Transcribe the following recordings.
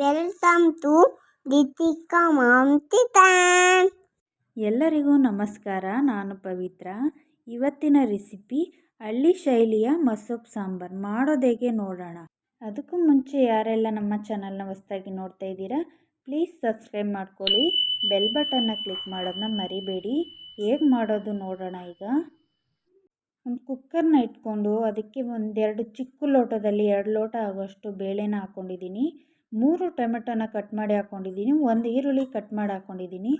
Welcome to kitchen ಎಲ್ಲರಿಗೂ ನಮಸ್ಕಾರ, ನಾನು ಪವಿತ್ರ. ಇವತ್ತಿನ ರೆಸಿಪಿ ಹಳ್ಳಿ ಶೈಲಿಯ ಮಸೂಪ್ ಸಾಂಬಾರ್. ಮಾಡೋದೇಗೆ ನೋಡೋಣ. ಅದಕ್ಕೂ ಮುಂಚೆ ಯಾರೆಲ್ಲ ನಮ್ಮ ಚಾನಲ್ನ ಹೊಸ್ದಾಗಿ ನೋಡ್ತಾ ಇದ್ದೀರಾ, ಪ್ಲೀಸ್ ಸಬ್ಸ್ಕ್ರೈಬ್ ಮಾಡ್ಕೊಳ್ಳಿ. ಬೆಲ್ ಬಟನ್ನ ಕ್ಲಿಕ್ ಮಾಡೋದನ್ನ ಮರಿಬೇಡಿ. ಹೇಗೆ ಮಾಡೋದು ನೋಡೋಣ ಈಗ. ಒಂದು ಕುಕ್ಕರ್ನ ಇಟ್ಕೊಂಡು ಅದಕ್ಕೆ ಒಂದೆರಡು ಚಿಕ್ಕ ಲೋಟದಲ್ಲಿ, ಎರಡು ಲೋಟ ಆಗೋಷ್ಟು ಬೇಳೆನ ಹಾಕ್ಕೊಂಡಿದ್ದೀನಿ ಮೂರು ಟೊಮೆಟೊನ ಕಟ್ ಮಾಡಿ ಹಾಕ್ಕೊಂಡಿದ್ದೀನಿ ಒಂದು ಈರುಳ್ಳಿ ಕಟ್ ಮಾಡಿ ಹಾಕ್ಕೊಂಡಿದ್ದೀನಿ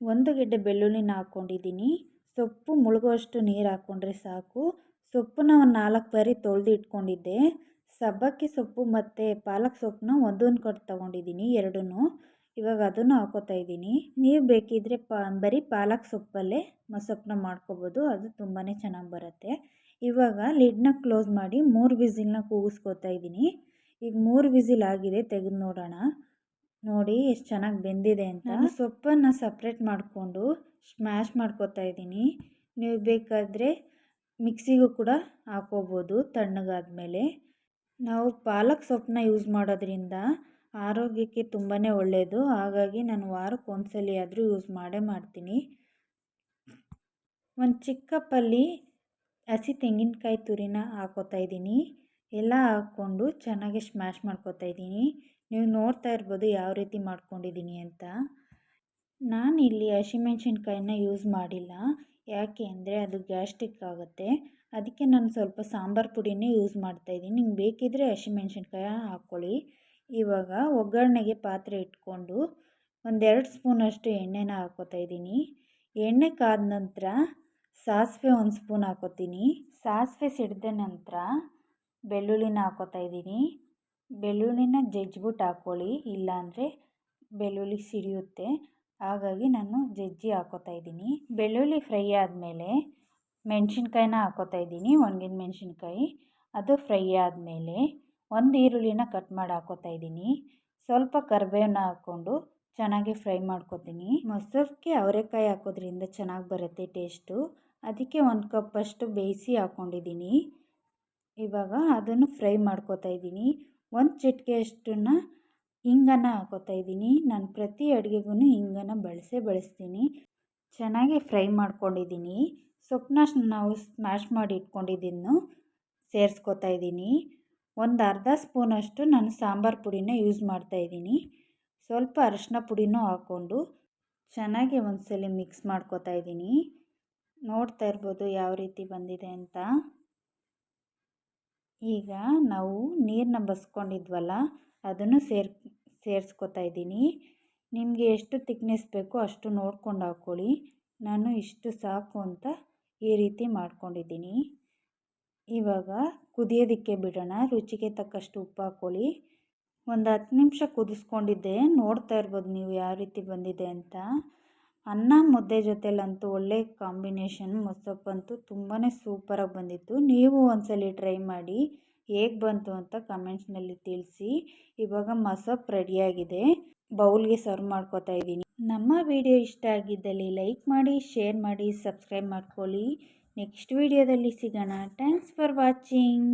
ಒಂದು ಗೆಡ್ಡೆ ಬೆಳ್ಳುಳ್ಳಿನ ಹಾಕ್ಕೊಂಡಿದ್ದೀನಿ ಸೊಪ್ಪು ಮುಳುಗುವಷ್ಟು ನೀರು ಹಾಕ್ಕೊಂಡ್ರೆ ಸಾಕು. ಸೊಪ್ಪನ್ನ ಒಂದು ನಾಲ್ಕು ಬಾರಿ ತೊಳೆದು ಇಟ್ಕೊಂಡಿದ್ದೆ. ಸಬ್ಬಕ್ಕಿ ಸೊಪ್ಪು ಮತ್ತು ಪಾಲಕ್ ಸೊಪ್ಪನ್ನ ಒಂದೊಂದು ಕಟ್ ತೊಗೊಂಡಿದ್ದೀನಿ ಎರಡೂ ಇವಾಗ ಅದನ್ನು ಹಾಕೋತಾ ಇದ್ದೀನಿ. ನೀವು ಬೇಕಿದ್ದರೆ ಪಾ, ಬರೀ ಪಾಲಕ್ ಸೊಪ್ಪಲ್ಲೇ ಮಸೊಪ್ಪನ್ನ ಮಾಡ್ಕೋಬೋದು, ಅದು ತುಂಬಾ ಚೆನ್ನಾಗಿ ಬರುತ್ತೆ. ಇವಾಗ ಲಿಡ್ನ ಕ್ಲೋಸ್ ಮಾಡಿ ಮೂರು ವಿಸಿಲ್ನ ಕೂಗಿಸ್ಕೊತಾ ಇದ್ದೀನಿ. ಈಗ ಮೂರು ವಿಸಿಲ್ ಆಗಿದೆ ತೆಗೆದು ನೋಡೋಣ. ನೋಡಿ ಎಷ್ಟು ಚೆನ್ನಾಗಿ ಬೆಂದಿದೆ ಅಂತ. ಸೊಪ್ಪನ್ನು ಸಪ್ರೇಟ್ ಮಾಡಿಕೊಂಡು ಸ್ಮ್ಯಾಶ್ ಮಾಡ್ಕೊತಾ ಇದ್ದೀನಿ. ನೀವು ಬೇಕಾದರೆ ಮಿಕ್ಸಿಗೂ ಕೂಡ ಹಾಕೋಬೋದು ತಣ್ಣಗಾದ್ಮೇಲೆ. ನಾವು ಪಾಲಕ್ ಸೊಪ್ಪನ್ನ ಯೂಸ್ ಮಾಡೋದ್ರಿಂದ ಆರೋಗ್ಯಕ್ಕೆ ತುಂಬಾ ಒಳ್ಳೆಯದು ಹಾಗಾಗಿ ನಾನು ವಾರಕ್ಕೆ ಒಂದ್ಸಲಿ ಆದರೂ ಯೂಸ್ ಮಾಡೇ ಮಾಡ್ತೀನಿ. ಒಂದು ಚಿಕ್ಕ ಪಲ್ಲಿ ಹಸಿ ತೆಂಗಿನಕಾಯಿ ತುರಿನ ಹಾಕೋತಾ ಇದ್ದೀನಿ. ಎಲ್ಲ ಹಾಕ್ಕೊಂಡು ಚೆನ್ನಾಗಿ ಸ್ಮ್ಯಾಶ್ ಮಾಡ್ಕೋತಾ ಇದ್ದೀನಿ. ನೀವು ನೋಡ್ತಾ ಇರ್ಬೋದು ಯಾವ ರೀತಿ ಮಾಡ್ಕೊಂಡಿದ್ದೀನಿ ಅಂತ. ನಾನು ಇಲ್ಲಿ ಹಸಿಮೆಣ್ಸಿನ್ಕಾಯಿನ ಯೂಸ್ ಮಾಡಿಲ್ಲ. ಯಾಕೆ ಅಂದರೆ ಅದು ಗ್ಯಾಸ್ಟ್ರಿಕ್ ಆಗುತ್ತೆ. ಅದಕ್ಕೆ ನಾನು ಸ್ವಲ್ಪ ಸಾಂಬಾರು ಪುಡಿನೇ ಯೂಸ್ ಮಾಡ್ತಾ ಇದ್ದೀನಿ. ನಿಮ್ಗೆ ಬೇಕಿದ್ದರೆ ಹಸಿಮೆಣ್ಸಿನ್ಕಾಯಿ ಹಾಕ್ಕೊಳ್ಳಿ ಇವಾಗ ಒಗ್ಗರಣೆಗೆ ಪಾತ್ರೆ ಇಟ್ಕೊಂಡು ಒಂದೆರಡು ಸ್ಪೂನಷ್ಟು ಎಣ್ಣೆನ ಹಾಕ್ಕೋತಾ ಇದ್ದೀನಿ. ಎಣ್ಣೆ ಕಾದ ನಂತರ ಸಾಸಿವೆ ಒಂದು ಸ್ಪೂನ್ ಹಾಕ್ಕೋತೀನಿ ಸಾಸಿವೆ ಸಿಡಿದ ನಂತರ ಬೆಳ್ಳುಳ್ಳಿನ ಹಾಕೋತಾ ಇದ್ದೀನಿ. ಬೆಳ್ಳುಳ್ಳಿನ ಜಜ್ಜಿಬಿಟ್ಟು ಹಾಕ್ಕೊಳ್ಳಿ, ಇಲ್ಲಾಂದರೆ ಬೆಳ್ಳುಳ್ಳಿ ಸಿಡಿಯುತ್ತೆ. ಹಾಗಾಗಿ ನಾನು ಜಜ್ಜಿ ಹಾಕೋತಾ ಇದ್ದೀನಿ. ಬೆಳ್ಳುಳ್ಳಿ ಫ್ರೈ ಆದಮೇಲೆ ಮೆಣಸಿನ್ಕಾಯಿನ ಹಾಕೋತಾ ಇದ್ದೀನಿ, ಒಣಗಿದ ಮೆಣಸಿನ್ಕಾಯಿ. ಅದು ಫ್ರೈ ಆದಮೇಲೆ ಒಂದು ಈರುಳ್ಳಿನ ಕಟ್ ಮಾಡಿ ಹಾಕೋತಾ ಇದ್ದೀನಿ. ಸ್ವಲ್ಪ ಕರಿಬೇವನ್ನ ಹಾಕ್ಕೊಂಡು ಚೆನ್ನಾಗಿ ಫ್ರೈ ಮಾಡ್ಕೊತೀನಿ. ಮೊಸರಕ್ಕೆ ಅವರೆಕಾಯಿ ಹಾಕೋದ್ರಿಂದ ಚೆನ್ನಾಗಿ ಬರುತ್ತೆ ಟೇಸ್ಟು. ಅದಕ್ಕೆ ಒಂದು ಕಪ್ಪಷ್ಟು ಬೇಯಿಸಿ ಹಾಕ್ಕೊಂಡಿದ್ದೀನಿ ಇವಾಗ ಅದನ್ನು ಫ್ರೈ ಮಾಡ್ಕೋತಾ ಇದ್ದೀನಿ. ಒಂದು ಚಿಟಿಕೆಯಷ್ಟನ್ನು ಹಿಂಗನ್ನು ಹಾಕೋತಾ ಇದ್ದೀನಿ. ನಾನು ಪ್ರತಿ ಅಡುಗೆಗೂ ಹಿಂಗನ್ನು ಬಳಸೇ ಬಳಸ್ತೀನಿ. ಚೆನ್ನಾಗಿ ಫ್ರೈ ಮಾಡ್ಕೊಂಡಿದ್ದೀನಿ. ಸೊಪ್ಪನ್ನ ನಾವು ಸ್ಮ್ಯಾಶ್ ಮಾಡಿ ಇಟ್ಕೊಂಡಿದ್ದನ್ನು ಸೇರಿಸ್ಕೋತಾ ಇದ್ದೀನಿ. ಒಂದು ಅರ್ಧ ಸ್ಪೂನಷ್ಟು ನಾನು ಸಾಂಬಾರು ಪುಡಿನ ಯೂಸ್ ಮಾಡ್ತಾ ಇದ್ದೀನಿ. ಸ್ವಲ್ಪ ಅರಶಿನ ಪುಡಿನೂ ಹಾಕ್ಕೊಂಡು ಚೆನ್ನಾಗಿ ಒಂದ್ಸಲ ಮಿಕ್ಸ್ ಮಾಡ್ಕೋತಾ ಇದ್ದೀನಿ. ನೋಡ್ತಾ ಇರ್ಬೋದು ಯಾವ ರೀತಿ ಬಂದಿದೆ ಅಂತ. ಈಗ ನಾವು ನೀರನ್ನ ಬಸ್ಕೊಂಡಿದ್ವಲ್ಲ, ಅದನ್ನು ಸೇರ್, ಸೇರಿಸ್ಕೊತಾ ಇದ್ದೀನಿ. ನಿಮಗೆ ಎಷ್ಟು ತಿಕ್ನೆಸ್ ಬೇಕೋ ಅಷ್ಟು ನೋಡ್ಕೊಂಡು ಹಾಕ್ಕೊಳ್ಳಿ. ನಾನು ಇಷ್ಟು ಸಾಕು ಅಂತ ಈ ರೀತಿ ಮಾಡ್ಕೊಂಡಿದ್ದೀನಿ. ಇವಾಗ ಕುದಿಯೋದಕ್ಕೆ ಬಿಡೋಣ, ರುಚಿಗೆ ತಕ್ಕಷ್ಟು ಉಪ್ಪು ಹಾಕ್ಕೊಳ್ಳಿ. ಒಂದು ಹತ್ತು ನಿಮಿಷ ಕುದಿಸ್ಕೊಂಡಿದ್ದೆ, ನೋಡ್ತಾ ಇರ್ಬೋದು ನೀವು ಯಾವ ರೀತಿ ಬಂದಿದೆ ಅಂತ. ಅನ್ನ ಮುದ್ದೆ ಜೊತೆಲಂತೂ ಒಳ್ಳೆ ಕಾಂಬಿನೇಷನ್ ಮೊಸಪ್ಪಂತೂ ತುಂಬಾ ಸೂಪರಾಗಿ ಬಂದಿತ್ತು. ನೀವು ಒಂದ್ಸಲ ಟ್ರೈ ಮಾಡಿ, ಹೇಗೆ ಬಂತು ಅಂತ ಕಮೆಂಟ್ಸ್ನಲ್ಲಿ ತಿಳಿಸಿ. ಇವಾಗ ಮೊಸಪ್ ರೆಡಿಯಾಗಿದೆ. ಬೌಲ್ಗೆ ಸರ್ವ್ ಮಾಡ್ಕೋತಾ ಇದ್ದೀನಿ. ನಮ್ಮ ವಿಡಿಯೋ ಇಷ್ಟ ಆಗಿದ್ದಲ್ಲಿ ಲೈಕ್ ಮಾಡಿ, ಶೇರ್ ಮಾಡಿ, ಸಬ್ಸ್ಕ್ರೈಬ್ ಮಾಡ್ಕೊಳ್ಳಿ. ನೆಕ್ಸ್ಟ್ ವಿಡಿಯೋದಲ್ಲಿ ಸಿಗೋಣ. Thanks for watching.